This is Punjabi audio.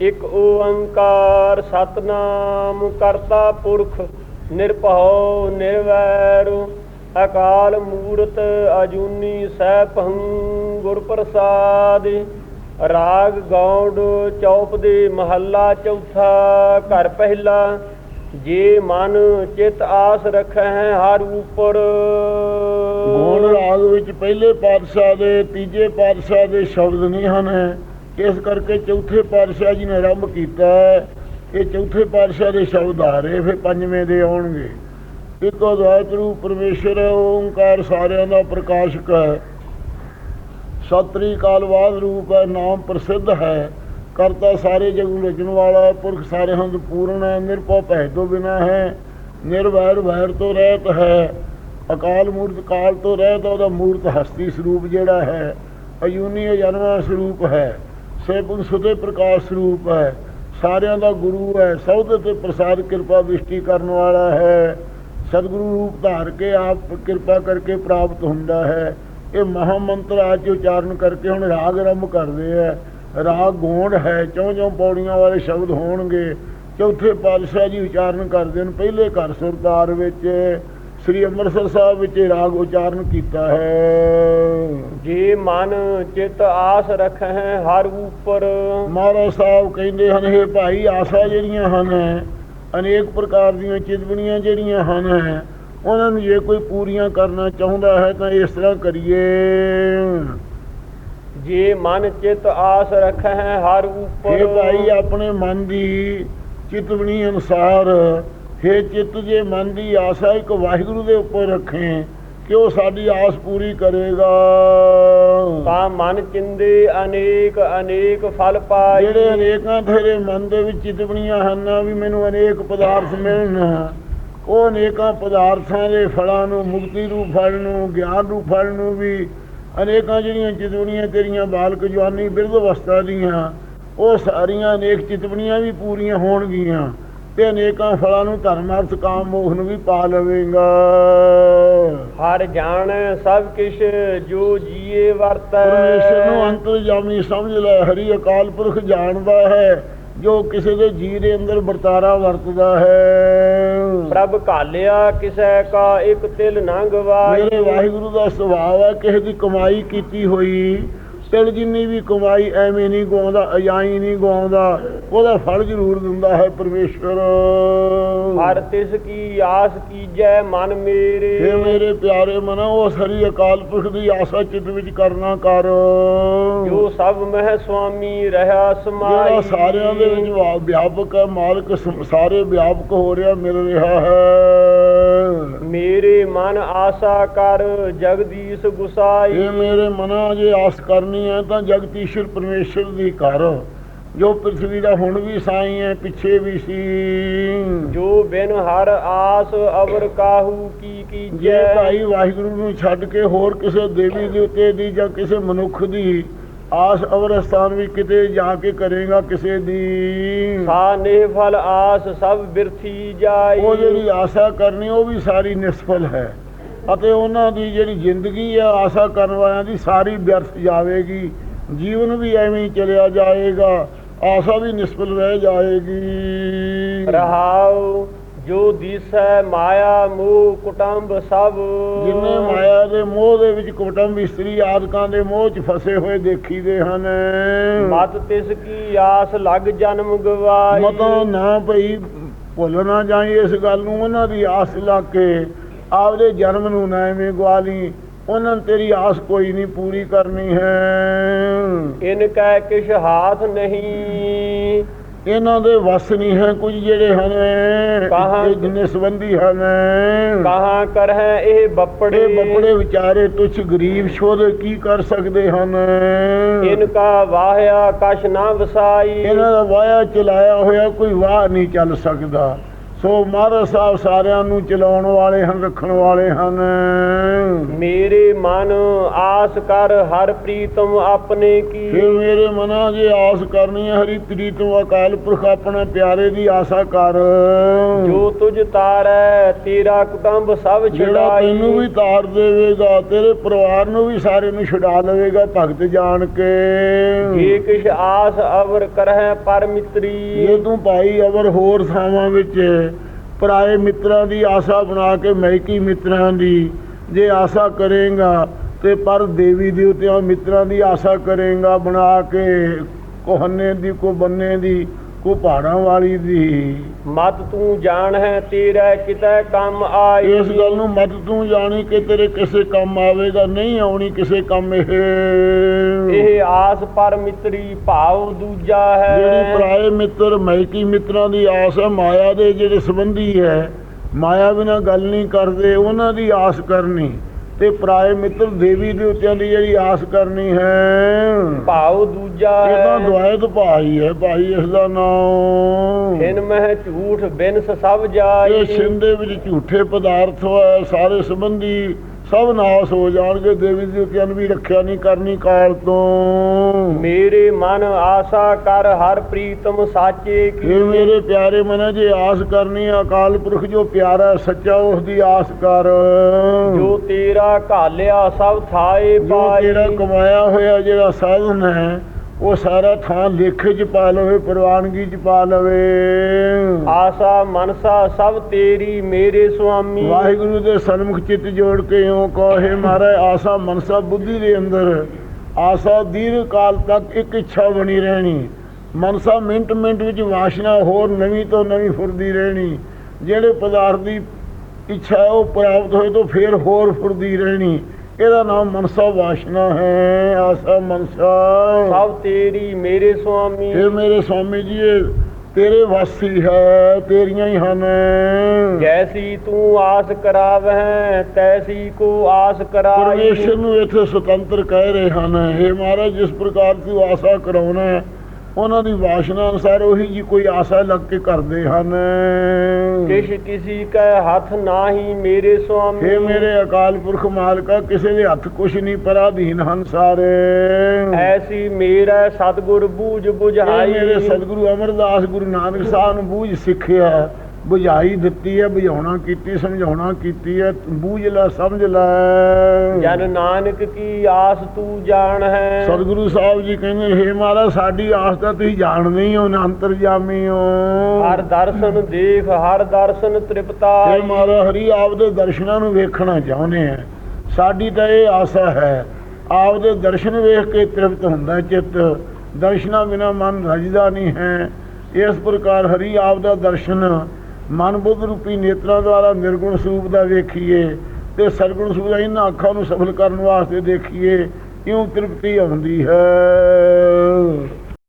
ਇਕ ਓੰਕਾਰ ਸਤਨਾਮ ਕਰਤਾ ਪੁਰਖ, ਨਿਰਭਉ ਨਿਰਵੈਰ, ਅਕਾਲ ਮੂਰਤ ਅਜੂਨੀ ਸੈਭੰ ਗੁਰ ਪ੍ਰਸਾਦ ਰਾਗ ਗੌਂਡ ਚੌਪ ਦੇ ਮਹੱਲਾ ਚੌਥਾ ਘਰ ਪਹਿਲਾ, ਜੇ ਮਨ ਚਿਤ ਆਸ ਰੱਖੈ ਹਰ ਉਪਰ। ਗੋਣ ਰਾਗ ਵਿੱਚ ਪਹਿਲੇ ਪਾਤਸ਼ਾਹ ਦੇ, ਤੀਜੇ ਪਾਤਸ਼ਾਹ ਦੇ ਸ਼ਬਦ ਨਹੀਂ ਹਨ। ਇਸ ਕਰਕੇ ਚੌਥੇ ਪਾਤਸ਼ਾਹ ਜੀ ਨੇ ਆਰੰਭ ਕੀਤਾ ਹੈ। ਇਹ ਚੌਥੇ ਪਾਤਸ਼ਾਹ ਦੇ ਸ਼ਬਦ ਆ ਰਹੇ ਫਿਰ ਪੰਜਵੇਂ ਦੇ ਆਉਣਗੇ। ਇੱਕ ਅਦਵੈਤ ਰੂਪ ਪਰਮੇਸ਼ਰ ਹੈ, ਓੰਕਾਰ ਸਾਰਿਆਂ ਦਾ ਪ੍ਰਕਾਸ਼ਕ ਹੈ। ਸਤਰੀ ਕਾਲਵਾਦ ਰੂਪ ਹੈ ਨਾਮ ਪ੍ਰਸਿੱਧ ਹੈ। ਕਰਤਾ ਸਾਰੇ ਜਗ ਰਚਣ ਵਾਲਾ ਹੈ, ਪੁਰਖ ਸਾਰੇ ਹੰਦ ਪੂਰਨ ਹੈ ਨਿਰਭਉ ਭੈ ਤੋਂ ਬਿਨਾ ਹੈ। ਨਿਰਵੈਰ ਵੈਰ ਤੋਂ ਰਹਿਤ ਹੈ। ਅਕਾਲ ਮੂਰਤ ਕਾਲ ਤੋਂ ਰਹਿਤ ਉਹਦਾ ਮੂਰਤ ਹਸਤੀ ਸਰੂਪ ਜਿਹੜਾ ਹੈ ਅਯੂਨੀ ਜਨਮ ਸਰੂਪ ਹੈ। ਸੇਪੁਨ ਸੁਤੇ ਪ੍ਰਕਾਸ਼ ਸਰੂਪ ਹੈ, ਸਾਰਿਆਂ ਦਾ ਗੁਰੂ ਹੈ, ਸਭ ਦੇ ਤੇ ਪ੍ਰਸਾਦ ਕਿਰਪਾ ਦ੍ਰਿਸ਼ਟੀ ਕਰਨ ਵਾਲਾ ਹੈ। ਸਤਿਗੁਰੂ ਰੂਪ ਧਾਰ ਕੇ ਆਪ ਕਿਰਪਾ ਕਰਕੇ ਪ੍ਰਾਪਤ ਹੁੰਦਾ ਹੈ। ਇਹ ਮਹਾ ਮੰਤਰ ਅੱਜ ਉਚਾਰਨ ਕਰਕੇ ਹੁਣ ਰਾਗ ਆਰੰਭ ਕਰਦੇ ਆ। ਰਾਗ ਗੋਂਡ ਹੈ, ਚੌਂ ਚੌਂ ਪੌੜੀਆਂ ਵਾਲੇ ਸ਼ਬਦ ਹੋਣਗੇ। ਚੌਥੇ ਪਾਤਸ਼ਾਹ ਜੀ ਉਚਾਰਨ ਕਰਦੇ ਨੇ ਪਹਿਲੇ ਘਰ ਸੁਰਤਾਰ ਵਿੱਚ। ਸ੍ਰੀ ਅੰਮ੍ਰਿਤਸਰ ਸਾਹਿਬ ਵਿੱਚ ਇਹ ਰਾਗ ਉਚਾਰਨ ਕੀਤਾ ਹੈ। ਜੇ ਮਨ ਚਿਤ ਆਸ ਰੱਖੈ ਹਰ ਉਪਰ। ਮਹਾਰਾਜ ਸਾਹਿਬ ਕਹਿੰਦੇ ਹਨ ਇਹ ਭਾਈ ਆਸਾ ਜਿਹੜੀਆਂ ਹਨ ਅਨੇਕ ਪ੍ਰਕਾਰ ਦੀਆਂ ਚਿਤਵਣੀਆਂ ਜਿਹੜੀਆਂ ਹਨ ਉਹਨਾਂ ਨੂੰ ਜੇ ਕੋਈ ਪੂਰੀਆਂ ਕਰਨਾ ਚਾਹੁੰਦਾ ਹੈ ਤਾਂ ਇਸ ਤਰ੍ਹਾਂ ਕਰੀਏ। ਜੇ ਮਨ ਚਿਤ ਆਸ ਰੱਖੈ ਹਰ ਉਪਰ। ਇਹ ਭਾਈ ਆਪਣੇ ਮਨ ਦੀ ਚਿਤਵਣੀ ਅਨੁਸਾਰ ਹੈ ਚਿੱਤ ਜੇ ਮਨ ਦੀ ਆਸਾ ਇੱਕ ਵਾਹਿਗੁਰੂ ਦੇ ਉੱਪਰ ਰੱਖੇ ਕਿ ਉਹ ਸਾਡੀ ਆਸ ਪੂਰੀ ਕਰੇਗਾ? ਤਾਂ ਮਨ ਚਿੰਦੇ ਅਨੇਕ ਅਨੇਕ ਫਲ ਪਾਈ। ਜਿਹੜੇ ਅਨੇਕਾਂ ਤੇਰੇ ਮਨ ਦੇ ਵਿੱਚ ਚਿਤਵਣੀਆਂ ਹਨ ਵੀ ਮੈਨੂੰ ਅਨੇਕ ਪਦਾਰਥ ਮਿਲਣ। ਉਹ ਅਨੇਕਾਂ ਪਦਾਰਥਾਂ ਦੇ ਫਲਾਂ ਨੂੰ ਮੁਕਤੀ ਰੂਪ ਫਲ ਨੂੰ ਗਿਆਨ ਰੂਪ ਫਲ ਨੂੰ ਵੀ ਅਨੇਕਾਂ ਜਿਹੜੀਆਂ ਚਿਤਵਣੀਆਂ ਤੇਰੀਆਂ ਬਾਲਕ ਜਵਾਨੀ ਬਿਰਧ ਅਵਸਥਾ ਦੀਆਂ ਉਹ ਸਾਰੀਆਂ ਅਨੇਕ ਚਿਤਵਣੀਆਂ ਵੀ ਪੂਰੀਆਂ ਹੋਣਗੀਆਂ। ਤੇ ਅਨੇਕਾਂ ਫਲਾਂ ਨੂੰ ਧਰਮ ਅਰਥ ਕਾਮ ਮੋਹ ਨੂੰ ਵੀ ਪਾ ਲਵੇਂਗਾ। ਹਰ ਜਾਣ ਸਭ ਕਿਛ ਜੋ ਜੀਏ ਵਰਤੈ। ਪਰਮੇਸ਼ਰ ਨੂੰ ਅੰਤਰਜਾਮੀ ਸਮਝ ਲੈ ਹਰੀ ਅਕਾਲ ਪੁਰਖ ਜਾਣਦਾ ਹੈ ਜੋ ਕਿਸੇ ਦੇ ਜੀ ਦੇ ਅੰਦਰ ਵਰਤਾਰਾ ਵਰਤਦਾ ਹੈ। ਪ੍ਰਭ ਘਾਲਿਆ ਕਿਸੈ ਕਾ ਇੱਕ ਤਿਲ ਨਾ ਗਵਾਈ ਮੇਰੇ ਵਾਹਿਗੁਰੂ ਦਾ ਸੁਭਾਅ ਹੈ ਕਿਸੇ ਦੀ ਕਮਾਈ ਕੀਤੀ ਹੋਈ। ਤਿਲ ਜਿੰਨੀ ਵੀ ਕਮਾਈ ਐਵੇਂ ਨਹੀਂ ਗਵਾਉਂਦਾ ਅਜਾਈ ਨਹੀਂ ਗਵਾਉਂਦਾ ਉਹਦਾ ਫਲ ਜ਼ਰੂਰ ਦਿੰਦਾ ਹੈ ਪਰਮੇਸ਼ਰ ਹਰ ਤਿਸ ਕੀ ਆਸ ਕੀਜੈ ਮਨ ਮੇਰੇ। हे ਮੇਰੇ ਪਿਆਰੇ ਮਨਾ ਉਸ ਹਰੀ ਅਕਾਲ ਪੁਰਖ ਦੀ ਆਸਾ ਚਿੱਤ ਵਿੱਚ ਕਰਨਾ ਕਰ। ਜੋ ਸਭ ਮਹਿ ਸੁਆਮੀ ਰਹਾ ਸਮਾਈ। ਜਿਹੜਾ ਸਾਰਿਆਂ ਦੇ ਵਿੱਚ ਵਿਆਪਕ ਹੈ ਮਾਲਕ ਸਾਰੇ ਵਿਆਪਕ ਹੋ ਰਿਹਾ ਮਿਲ ਰਿਹਾ ਹੈ। ਮੇਰੇ ਮਨ ਆਸਾ ਕਰ ਜਗਦੀਸ਼ ਗੁਸਾਈ। ਇਹ ਮੇਰੇ ਮਨਾ ਜੇ ਆਸ ਕਰਨੀ ਹੈ ਤਾਂ ਜਗਤੀਸ਼ਰ ਪਰਮੇਸ਼ਰ ਦੀ ਕਰ ਜੋ ਪ੍ਰithvi ਦਾ ਹੁਣ ਵੀ ਸਾਈ ਹੈ ਪਿੱਛੇ ਵੀ ਸੀ ਜੋ ਬਿਨ ਹਰ ਆਸ ਅਵਰ ਕਾਹੂ ਕੀ ਜੇ ਕੀਜੈ ਭਾਈ ਵਾਹਿਗੁਰੂ ਨੂੰ ਛੱਡ ਕੇ ਹੋਰ ਕਿਸੇ ਦੇਵੀ ਦੇਵਤੇ ਦੀ ਜਾਂ ਕਿਸੇ ਮਨੁੱਖ ਦੀ ਆਸ ਅਵਰ ਸਥਾਨ ਵੀ ਕਿਤੇ ਜਾ ਕੇ ਕਰੇਗਾ ਕਿਸੇ ਦੀ। ਸਾ ਨਿਹ ਫਲ ਆਸ ਸਭ ਬਿਰਥੀ ਜਾਈ। ਉਹ ਜਿਹੜੀ ਆਸਾ ਕਰਨੀ ਉਹ ਵੀ ਸਾਰੀ ਨਿਸਫਲ ਹੈ। ਅਤੇ ਉਹਨਾਂ ਦੀ ਜਿਹੜੀ ਜ਼ਿੰਦਗੀ ਹੈ ਆਸਾ ਕਰਨ ਵਾਲਿਆਂ ਦੀ ਸਾਰੀ ਵਿਅਰਥ ਜਾਵੇਗੀ। ਜੀਵਨ ਵੀ ਐਵੇਂ ਹੀ ਚਲਿਆ ਜਾਏਗਾ ਆਸਾ ਵੀ ਨਿਸਫਲ ਰਹਿ ਜਾਏਗੀ। ਰਹਾਉ ਜੋ ਦਿਸੈ ਮਾਇਆ ਮੋਹ ਕੁਟੰਬ ਸਭ। ਜਿੰਨੇ ਮਾਇਆ ਦੇ ਮੋਹ ਦੇ ਵਿੱਚ ਕੁਟੰਬ ਇਸਤਰੀ ਆਦਿਕਾਂ ਦੇ ਮੋਹ 'ਚ ਫਸੇ ਹੋਏ ਦੇਖੀਦੇ ਹਨ। ਮਤ ਤਿਸ ਕੀ ਆਸ ਲੱਗ ਜਨਮ ਗਵਾਈ। ਮਤਾਂ ਨਾ ਭਈ ਭੁੱਲ ਨਾ ਜਾਈ ਇਸ ਗੱਲ ਨੂੰ ਉਹਨਾਂ ਦੀ ਆਸ ਲਾ ਕੇ ਆਪਦੇ ਜਨਮ ਨੂੰ ਨਾ ਐਵੇਂ ਗਵਾ ਲਈ। ਉਹਨਾਂ ਤੇਰੀ ਆਸ ਕੋਈ ਨਹੀਂ ਪੂਰੀ ਕਰਨੀ ਹੈ। ਇਨ ਕੈ ਕਿਛ ਹਾਥ ਨਹੀਂ। ਇਹਨਾਂ ਦੇ ਵਸ ਨਹੀਂ ਹੈ ਕੁਝ ਜਿਹੜੇ ਹਨ ਕਹਾਂ- ਜਿੰਨੇ ਸੰਬੰਧੀ ਹਨ। ਕਹਾਂ ਕਰਹਿ ਇਹ ਬੱਪੜੇ? ਬੱਪੜੇ ਵਿਚਾਰੇ ਤੁਛ ਗਰੀਬ ਸ਼ੋਧ ਕੀ ਕਰ ਸਕਦੇ ਹਨ? ਇਨ ਕਾ ਵਾਹਿਆ ਕਛ ਨਾ ਵਸਾਈ। ਇਹਨਾਂ ਦਾ ਵਾਇਆ ਚਲਾਇਆ ਹੋਇਆ ਕੋਈ ਵਾਹ ਨਹੀਂ ਚੱਲ ਸਕਦਾ। ਸੋ ਮਹਾਰਾਜ ਸਾਹਿਬ ਸਾਰਿਆਂ ਨੂੰ ਚਲਾਉਣ ਵਾਲੇ ਹਨ ਰੱਖਣ ਵਾਲੇ ਹਨ। ਮੇਰੇ ਮਨ ਆਸ ਕਰ ਹਰ ਪ੍ਰੀਤਮ ਆਪਣੇ ਫਿਰ ਕੀ ਮੇਰੇ ਮਨਾ ਜੇ ਆਸ ਕਰਨੀ ਹੈ ਹਰੀ ਪ੍ਰੀਤਮ ਅਕਾਲ ਪੁਰਖ ਆਪਣੇ ਪਿਆਰੇ ਦੀ ਆਸਾ ਕਰ। ਜੋ ਤੁਝ ਤਾਰੈ ਤੇਰਾ ਕੁਟੰਬ ਸਭ ਜਿਹੜਾ ਤੈਨੂੰ ਵੀ ਛਡਾਈ ਤਾਰ ਦੇਵੇਗਾ ਤੇਰੇ ਪਰਿਵਾਰ ਨੂੰ ਵੀ ਸਾਰੇ ਨੂੰ ਛੁਡਾ ਲਵੇਗਾ ਭਗਤ ਜਾਣ ਕੇ। ਜੇ ਕਿਛ ਆਸ ਅਵਰ ਕਰਹਿ ਪਰ ਮਿੱਤਰੀ ਜੇ ਤੂੰ ਭਾਈ ਅਵਰ ਹੋਰ ਥਾਵਾਂ ਵਿੱਚ ਪਰਾਏ ਮਿੱਤਰਾਂ ਦੀ ਆਸਾ ਬਣਾ ਕੇ ਮਹਿਕੀ ਮਿੱਤਰਾਂ ਦੀ ਜੇ ਆਸਾ ਕਰੇਗਾ ਤੇ ਪਰ ਦੇਵੀ ਦੇਵਤਿਆਂ ਮਿੱਤਰਾਂ ਦੀ ਆਸਾ ਕਰੇਗਾ ਬਣਾ ਕੇ ਕੋਹਨੇ ਦੀ ਕੋ ਬੰਨੇ ਦੀ ਕੋ ਪਹਾੜਾਂ ਵਾਲੀ ਦੀ। ਮਤ ਤੂੰ ਜਾਣ ਹੈ ਤੇਰਾ ਕਿਤੈ ਕੰਮ ਆਈ। ਇਸ ਗੱਲ ਨੂੰ ਮਤ ਤੂੰ ਜਾਣੀ ਕਿ ਤੇਰੇ ਕਿਸੇ ਕੰਮ ਆਵੇਗਾ ਨਹੀਂ ਆਉਣੀ ਕਿਸੇ ਕੰਮ ਇਹ। ਇਹ ਆਸ ਪਰ ਮਿੱਤਰੀ ਭਾਵ ਦੂਜਾ ਜਿਹੜੀ ਹੈ ਪਰਾਏ ਮਿੱਤਰ ਮੈਕੀ ਮਿੱਤਰਾਂ ਦੀ ਆਸ ਹੈ ਮਾਇਆ ਦੇ ਜਿਹੜੇ ਸੰਬੰਧੀ ਹੈ ਮਾਇਆ ਬਿਨਾ ਗੱਲ ਨਹੀਂ ਕਰਦੇ ਉਹਨਾਂ ਦੀ ਆਸ ਕਰਨੀ। ਤੇ ਪਰਾਏ ਮਿੱਤਰ ਦੇਵੀ ਦੇਵਤਿਆਂ ਦੀ ਜਿਹੜੀ ਆਸ ਕਰਨੀ ਹੈ। ਭਾਵ ਦੂਜਾ ਇਹ ਤਾਂ ਦੁਆਇਤ ਭਾਈ ਹੈ ਭਾਈ ਇਸ ਦਾ ਨਾਮ। ਹਿਨ ਮਹਿ ਝੂਠ ਬਿਨਸ ਸਭ ਇਹ ਜਾਈ ਸਿੰਦੇ ਵਿੱਚ ਝੂਠੇ ਪਦਾਰਥ ਸਾਰੇ ਸੰਬੰਧੀ ਸਭ ਨਾਸ ਹੋ ਜਾਣਗੇ ਦੇਵੀ ਦੇਵਤਿਆਂ ਨੂੰ ਵੀ ਰੱਖਿਆ ਨਹੀਂ ਕਰਨੀ ਕਾਲ ਤੋਂ। ਮੇਰੇ ਮਨ ਆਸਾ ਕਰ ਹਰ ਪ੍ਰੀਤਮ ਸਾਚੇ ਇਹ ਕੀ ਮੇਰੇ ਪਿਆਰੇ ਮਨ ਜੇ ਆਸ ਕਰਨੀ ਅਕਾਲ ਪੁਰਖ ਜੋ ਪਿਆਰਾ ਸੱਚਾ ਉਸ ਦੀ ਆਸ ਕਰ। ਜੋ ਤੇਰਾ ਘਾਲਿਆ ਸਭ ਥਾਏ ਜੋ ਪਾਈ ਤੇਰਾ ਕਮਾਇਆ ਹੋਇਆ ਜਿਹੜਾ ਸਾਧਨ ਹੈ ਉਹ ਸਾਰਾ ਥਾਂ ਲੇਖੇ ਚ ਪਾ ਲਵੇ ਪ੍ਰਵਾਨਗੀ ਚ ਪਾ ਲਵੇ। ਆਸਾ ਮਨਸਾ ਸਭ ਤੇਰੀ ਮੇਰੇ ਸੁਆਮੀ। ਵਾਹਿਗੁਰੂ ਦੇ ਸਨਮੁਖ ਚਿੱਤ ਜੋੜ ਕੇ ਇਉਂ ਕਹੇ ਮਹਾਰਾਜ ਆਸਾ ਮਨਸਾ ਬੁੱਧੀ ਦੇ ਅੰਦਰ। ਆਸਾ ਦੀਰਘ ਕਾਲ ਤੱਕ ਇੱਕ ਇੱਛਾ ਬਣੀ ਰਹਿਣੀ। ਮਨਸਾ ਮਿੰਟ ਮਿੰਟ ਵਿੱਚ ਵਾਸ਼ਨਾ ਹੋਰ ਨਵੀਂ ਤੋਂ ਨਵੀਂ ਫੁਰਦੀ ਰਹਿਣੀ। ਜਿਹੜੇ ਪਦਾਰਥ ਦੀ ਇੱਛਾ ਉਹ ਪ੍ਰਾਪਤ ਹੋਏ ਤਾਂ ਫੇਰ ਹੋਰ ਫੁਰਦੀ ਰਹਿਣੀ। ਇਹਦਾ ਨਾਮ ਮਨਸਾ ਵਾਸ਼ਨਾ ਹੈ ਆਸਾ ਮਨਸਾ। ਸਭ ਤੇਰੀ ਮੇਰੇ ਸੁਆਮੀ। ਇਹ ਮੇਰੇ ਸਵਾਮੀ ਜੀ ਇਹ ਤੇਰੇ ਵਾਸੀ ਹੈ ਤੇਰੀਆਂ ਹੀ ਹਨ। ਜੈਸੀ ਤੂੰ ਆਸ ਕਰਾਵਹਿ ਤੈਸੀ ਕੋ ਆਸ ਕਰਾਈ। ਪਰਮੇਸ਼ਰ ਨੂੰ ਇੱਥੇ ਸੁਤੰਤਰ ਕਹਿ ਰਹੇ ਹਨ। ਇਹ ਮਹਾਰਾਜ ਜਿਸ ਪ੍ਰਕਾਰ ਤੂੰ ਆਸਾ ਕਰਾਉਣਾ ਹੈ, ਉਹਨਾਂ ਦੀ ਵਾਸ਼ਨਾ ਅਨੁਸਾਰ ਉਹੀ ਜੀ ਕੋਈ ਆਸਾ ਲੱਗ ਕੇ ਕਰਦੇ ਹਨ। ਕਿਛ ਕਿਸੀ ਕੈ ਹੱਥ ਨਾਹੀ ਮੇਰੇ ਸੁਆਮੀ। ਇਹ ਮੇਰੇ ਅਕਾਲ ਪੁਰਖ ਮਾਲਕਾ ਕਿਸੇ ਦੇ ਹੱਥ ਕੁਛ ਨਹੀਂ ਪਰਾਧੀਨ ਹਨ ਸਾਰੇ। ਐਸੀ ਮੇਰਾ ਸਤਗੁਰ ਬੂਝ ਬੁਝਾਈ। ਮੇਰੇ ਸਤਿਗੁਰੂ ਅਮਰਦਾਸ ਗੁਰੂ ਨਾਨਕ ਸਾਹਿਬ ਨੂੰ ਬੂਝ ਸਿੱਖਿਆ। ਬੁਝਾਈ ਦਿੱਤੀ ਹੈ ਬੁਝਾਉਣਾ ਕੀਤੀ ਸਮਝਾਉਣਾ ਕੀਤੀ ਹੈ ਬੂਝ ਲੈ ਸਮਝ ਲੈ। ਜਨ ਨਾਨਕ ਕੀ ਆਸ ਤੂੰ ਜਾਣ ਹੈ? ਸਤਿਗੁਰੂ ਸਾਹਿਬ ਜੀ ਕਹਿੰਦੇ ਹੇ ਮਹਾਰਾਜ ਸਾਡੀ ਆਸ ਤਾਂ ਤੁਸੀਂ ਜਾਣਦੇ ਹੀ ਹੋ ਅੰਤਰਜਾਮੀ ਹੋ। ਹਰ ਦਰਸ਼ਨ ਦੇਖ ਹਰ ਦਰਸ਼ਨ ਹੇ ਤ੍ਰਿਪਤਾਈ ਮਹਾਰਾਜ ਹਰੀ ਆਪਦੇ ਦਰਸ਼ਨਾਂ ਨੂੰ ਵੇਖਣਾ ਚਾਹੁੰਦੇ ਆ। ਸਾਡੀ ਤਾਂ ਇਹ ਆਸਾ ਹੈ ਆਪਦੇ ਦਰਸ਼ਨ ਵੇਖ ਕੇ ਤ੍ਰਿਪਤ ਹੁੰਦਾ ਚਿੱਤ। ਦਰਸ਼ਨਾਂ ਬਿਨਾ ਮਨ ਰਜਦਾ ਨਹੀਂ ਹੈ। ਇਸ ਪ੍ਰਕਾਰ ਹਰੀ ਆਪ ਦਾ ਦਰਸ਼ਨ ਮਨ ਬੁੱਧ ਰੂਪੀ ਨੇਤਰਾਂ ਦੁਆਰਾ ਨਿਰਗੁਣ ਸਰੂਪ ਦਾ ਵੇਖੀਏ ਤੇ ਸਰਗੁਣ ਸਰੂਪ ਦਾ ਇਹਨਾਂ ਅੱਖਾਂ ਨੂੰ ਸਫਲ ਕਰਨ ਵਾਸਤੇ ਦੇਖੀਏ ਕਿਉਂ ਤ੍ਰਿਪਤੀ ਆਉਂਦੀ ਹੈ।